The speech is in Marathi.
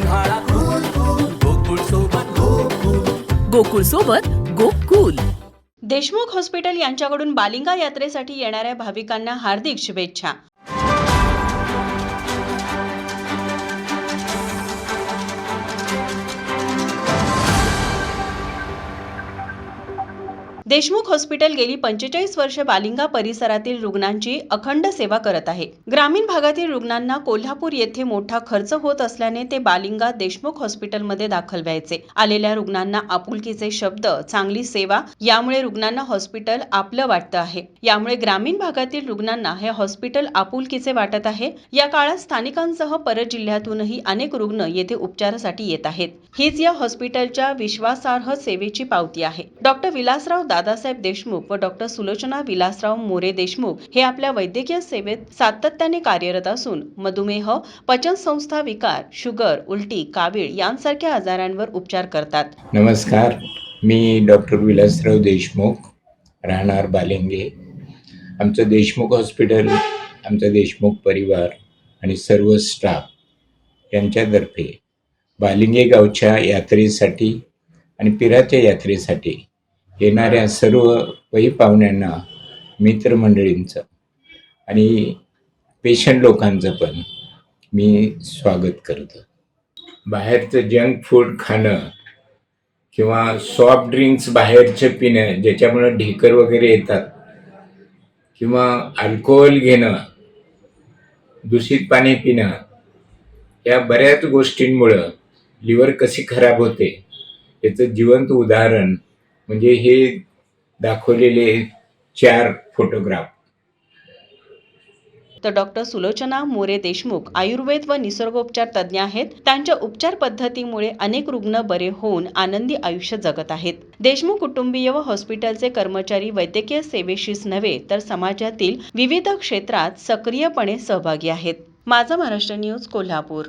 उन्हाळा कूल कूल सोबत गोकुल सोबत गोकुल. देशमुख हॉस्पिटल यांच्याकडून बालिंगा यात्रेसाठी येणाऱ्या भाविकांना हार्दिक शुभेच्छा. देशमुख हॉस्पिटल गेली पंचेचाळीस वर्ष बालिंगा परिसरातील रुग्णांची अखंड सेवा करत आहे. ग्रामीण भागातील रुग्णांना कोल्हापूर येथे मोठा खर्च होत असल्याने ते बालिंगा देशमुख हॉस्पिटलमध्ये दाखल व्हायचे. आलेल्या रुग्णांना आपुलकीचे शब्द चांगली सेवा यामुळे रुग्णांना हॉस्पिटल आपलं वाटतं आहे. यामुळे ग्रामीण भागातील रुग्णांना हे हॉस्पिटल आपुलकीचे वाटत आहे. या काळात स्थानिकांसह परत जिल्ह्यातूनही अनेक रुग्ण येथे उपचारासाठी येत आहेत. हीच या हॉस्पिटलच्या विश्वासार्ह सेवेची पावती आहे. डॉक्टर विलासराव दादासाहेब देशमुख व डॉक्टर सुलोचना विलासराव मोरे देशमुख हे आपल्या वैद्यकीय सेवेत सातत्याने कार्यरत असून मधुमेह पचन संस्था विकार शुगर उलटी कावीळ यांसारख्या आजारांवर उपचार करतात. नमस्कार. मी डॉक्टर विलासराव देशमुख राहणार बालिंगे. आमचं देशमुख हॉस्पिटल आमचा देशमुख परिवार आणि सर्व स्टाफ यांच्यातर्फे बालिंगे गावच्या यात्रेसाठी आणि पिराच्या यात्रेसाठी येणाऱ्या सर्व वही पाहुण्यांना मित्रमंडळींचं आणि पेशंट लोकांचं पण मी स्वागत करतो. बाहेरचं जंक फूड खाणं किंवा सॉफ्ट ड्रिंक्स बाहेरचे पिणं ज्याच्यामुळं ढेकर वगैरे येतात किंवा अल्कोहोल घेणं दूषित पाणी पिणं या बऱ्याच गोष्टींमुळं लिव्हर कशी खराब होते याचं जिवंत उदाहरण म्हणजे हे दाखवलेले चार फोटोग्राफ. तर डॉक्टर सुलोचना मोरे देशमुख आयुर्वेद व निसर्गोपचार तज्ज्ञ आहेत. त्यांच्या उपचार पद्धतीमुळे अनेक रुग्ण बरे होऊन आनंदी आयुष्य जगत आहेत. देशमुख कुटुंबीय व हॉस्पिटलचे कर्मचारी वैद्यकीय सेवेशीच नव्हे तर समाजातील विविध क्षेत्रात सक्रियपणे सहभागी आहेत. माझा महाराष्ट्र न्यूज कोल्हापूर.